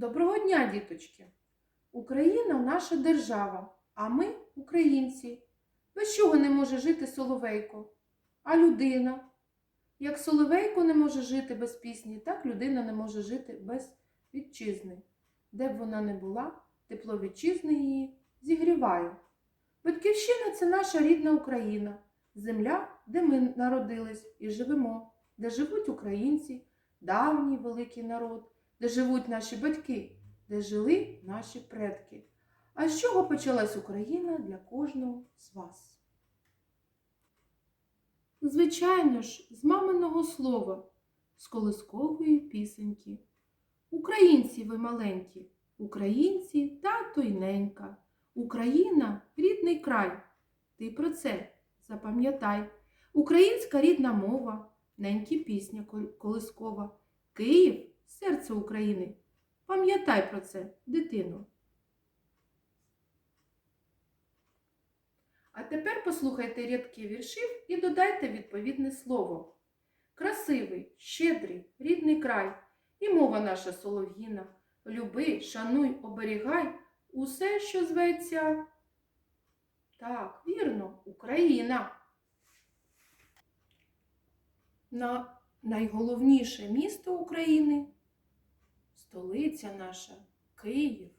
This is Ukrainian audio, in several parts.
Доброго дня, діточки! Україна наша держава, а ми українці. Без чого не може жити Соловейко? А людина? Як Соловейко не може жити без пісні, так людина не може жити без вітчизни. Де б вона не була, тепло вітчизни її зігріває. Батьківщина це наша рідна Україна, земля, де ми народились і живемо, де живуть українці, давній великий народ, де живуть наші батьки, де жили наші предки. А з чого почалась Україна для кожного з вас? Звичайно ж, з маминого слова, з колискової пісеньки. Українці ви маленькі, українці тато й ненька. Україна рідний край. Ти про це запам'ятай. Українська рідна мова, ненькі пісня колискова. Київ серце України. Пам'ятай про це, дитино. А тепер послухайте рядки віршів і додайте відповідне слово. Красивий, щедрий, рідний край, і мова наша солов'їна. Люби, шануй, оберігай усе, що зветься. Так, вірно, Україна. На найголовніше місто України столиця наша Київ.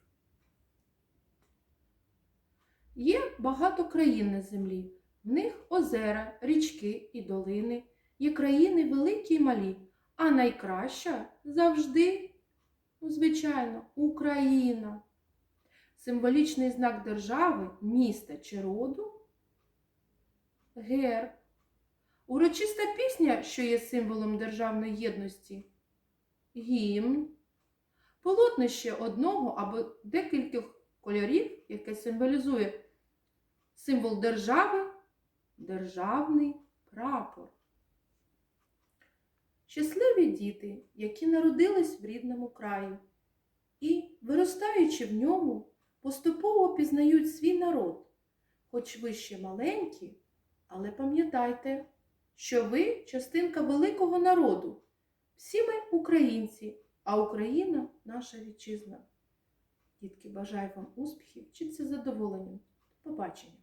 Є багато країн на землі. В них озера, річки і долини. Є країни великі й малі, а найкраща завжди, ну, звичайно, Україна. Символічний знак держави, міста чи роду герб. Урочиста пісня, що є символом державної єдності гімн. Полотнище одного або декількох кольорів, яке символізує символ держави, державний прапор. Щасливі діти, які народились в рідному краї і, виростаючи в ньому, поступово пізнають свій народ, хоч ви ще маленькі, але пам'ятайте, що ви частинка великого народу. Всі ми українці, а Україна наша вітчизна. Дітки, бажаю вам успіхів, вчіться задоволенням. До побачення!